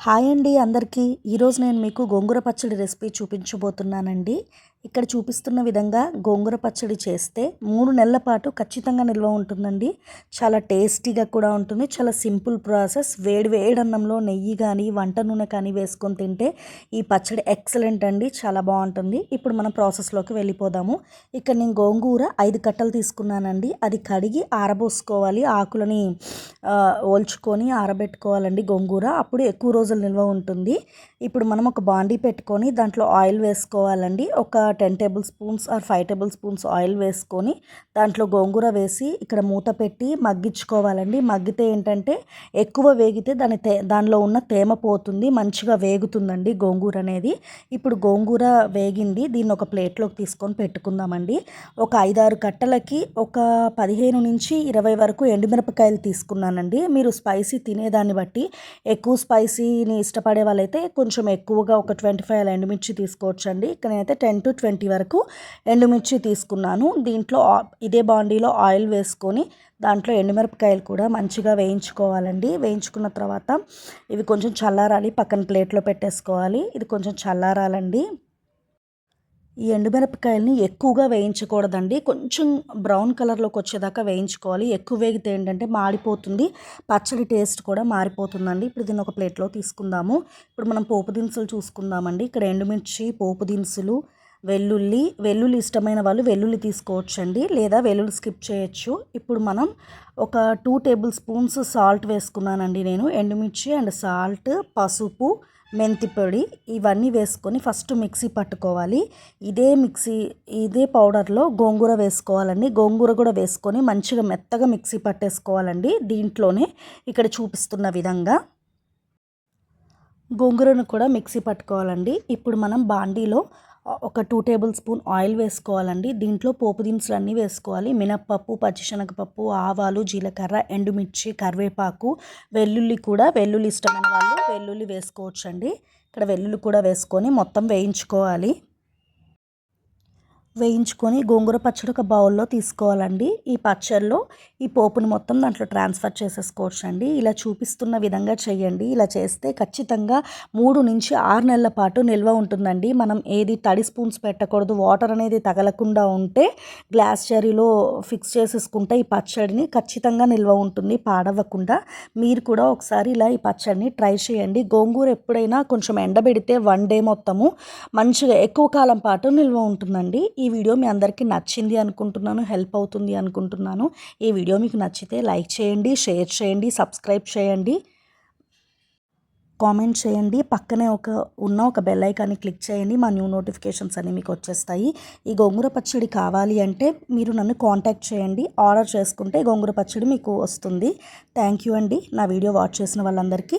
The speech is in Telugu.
హాయ్ అండి అందరికీ. ఈరోజు నేను మీకు గోంగూర పచ్చడి రెసిపీ చూపించబోతున్నానండి. ఇక్కడ చూపిస్తున్న విధంగా గోంగూర పచ్చడి చేస్తే మూడు నెలల పాటు ఖచ్చితంగా నిల్వ ఉంటుందండి. చాలా టేస్టీగా కూడా ఉంటుంది. చాలా సింపుల్ ప్రాసెస్. వేడి వేడి అన్నంలో నెయ్యి కానీ వంట నూనె కానీ వేసుకొని తింటే ఈ పచ్చడి ఎక్సలెంట్ అండి. చాలా బాగుంటుంది. ఇప్పుడు మనం ప్రాసెస్లోకి వెళ్ళిపోదాము. ఇక్కడ నేను గోంగూర ఐదు కట్టలు తీసుకున్నానండి. అది కడిగి ఆరబోసుకోవాలి. ఆకులని ఓల్చుకొని ఆరబెట్టుకోవాలండి గోంగూర. అప్పుడు ఎక్కువ రోజులు నిల్వ ఉంటుంది. ఇప్పుడు మనం ఒక బాండీ పెట్టుకొని దాంట్లో ఆయిల్ వేసుకోవాలండి. ఒక ten table spoons or five table spoons oil వేసుకొని దాంట్లో గోంగూర వేసి ఇక్కడ మూత పెట్టి మగ్గించుకోవాలండి. మగ్గితే ఏంటంటే ఎక్కువ వేగితే దాని తే దానిలో ఉన్న తేమ పోతుంది మంచిగా వేగుతుందండి గోంగూర అనేది. ఇప్పుడు గోంగూర వేగింది దీన్ని ఒక ప్లేట్లోకి తీసుకొని పెట్టుకుందామండి. ఒక ఐదారు కట్టలకి ఒక పదిహేను నుంచి ఇరవై వరకు ఎండుమిరపకాయలు తీసుకున్నానండి. మీరు స్పైసీ తినేదాన్ని బట్టి ఎక్కువ స్పైసీని ఇష్టపడే వాళ్ళైతే కొంచెం ఎక్కువగా ఒక ట్వంటీ ఫైవ్ ఎండుమిర్చి తీసుకోవచ్చండి. ఇక్కడ నేనైతే టెన్ టు ట్వంటీ వరకు ఎండుమిర్చి తీసుకున్నాను. దీంట్లో ఇదే బాండీలో ఆయిల్ వేసుకొని దాంట్లో ఎండుమిరపకాయలు కూడా మంచిగా వేయించుకోవాలండి. వేయించుకున్న తర్వాత ఇవి కొంచెం చల్లారాలి పక్కన ప్లేట్లో పెట్టేసుకోవాలి. ఇది కొంచెం చల్లారాలండి. ఈ ఎండుమిరపకాయలని ఎక్కువగా వేయించకూడదండి. కొంచెం బ్రౌన్ కలర్లోకి వచ్చేదాకా వేయించుకోవాలి. ఎక్కువ వేగితే ఏంటంటే మాడిపోతుంది. పచ్చడి టేస్ట్ కూడా మారిపోతుందండి. ఇప్పుడు దీన్ని ఒక ప్లేట్లో తీసుకుందాము. ఇప్పుడు మనం పోపు దినుసులు చూసుకుందామండి. ఇక్కడ ఎండుమిర్చి పోపు దినుసులు వెల్లుల్లి వెల్లుల్లి ఇష్టమైన వాళ్ళు వెల్లుల్లి తీసుకోవచ్చండి లేదా వెల్లుల్లి స్కిప్ చేయొచ్చు. ఇప్పుడు మనం ఒక టూ టేబుల్ స్పూన్స్ సాల్ట్ వేసుకున్నానండి నేను ఎండుమిర్చి అండ్ సాల్ట్ పసుపు మెంతి పొడి ఇవన్నీ వేసుకొని ఫస్ట్ మిక్సీ పట్టుకోవాలి. ఇదే మిక్సీ ఇదే పౌడర్లో గోంగూర వేసుకోవాలండి. గోంగూర కూడా వేసుకొని మంచిగా మెత్తగా మిక్సీ పట్టేసుకోవాలండి దీంట్లోనే ఇక్కడ చూపిస్తున్న విధంగా. గోంగూరను కూడా మిక్సీ పట్టుకోవాలండి. ఇప్పుడు మనం బాండీలో ఒక టూ టేబుల్ స్పూన్ ఆయిల్ వేసుకోవాలండి. దీంట్లో పోపు దినుసులు అన్నీ వేసుకోవాలి. మినప్పప్పు పచ్చిశనగపప్పు ఆవాలు జీలకర్ర ఎండుమిర్చి కరివేపాకు వెల్లుల్లి కూడా వెల్లుల్లి ఇష్టమైన వాళ్ళు వెల్లుల్లి వేసుకోవచ్చండి. ఇక్కడ వెల్లుల్లి కూడా వేసుకొని మొత్తం వేయించుకోవాలి. వేయించుకొని గోంగూర పచ్చడి ఒక బౌల్లో తీసుకోవాలండి. ఈ పచ్చడిలో ఈ పోపుని మొత్తం దాంట్లో ట్రాన్స్ఫర్ చేసేసుకోవచ్చు అండి ఇలా చూపిస్తున్న విధంగా చేయండి. ఇలా చేస్తే ఖచ్చితంగా మూడు నుంచి ఆరు నెలల పాటు నిల్వ ఉంటుందండి. మనం ఏది తడి స్పూన్స్ పెట్టకూడదు వాటర్ అనేది తగలకుండా ఉంటే గ్లాస్ జరీలో ఫిక్స్ చేసేసుకుంటే ఈ పచ్చడిని ఖచ్చితంగా నిల్వ ఉంటుంది పాడవ్వకుండా. మీరు కూడా ఒకసారి ఇలా ఈ పచ్చడిని ట్రై చేయండి. గోంగూర ఎప్పుడైనా కొంచెం ఎండబెడితే వన్ డే మొత్తము మంచిగా ఎక్కువ కాలం పాటు నిల్వ ఉంటుందండి. ఈ ఈ వీడియో మీ అందరికీ నచ్చింది అనుకుంటున్నాను హెల్ప్ అవుతుంది అనుకుంటున్నాను. ఈ వీడియో మీకు నచ్చితే లైక్ చేయండి షేర్ చేయండి సబ్స్క్రైబ్ చేయండి కామెంట్ చేయండి. పక్కనే ఒక ఉన్న ఒక బెల్ ఐకాన్ని క్లిక్ చేయండి మా న్యూ నోటిఫికేషన్స్ అన్నీ మీకు వచ్చేస్తాయి. ఈ గోంగూర పచ్చడి కావాలి అంటే మీరు నన్ను కాంటాక్ట్ చేయండి. ఆర్డర్ చేసుకుంటే గోంగూర పచ్చడి మీకు వస్తుంది. థ్యాంక్ యూ అండి. నా వీడియో వాచ్ చేసిన వాళ్ళందరికీ.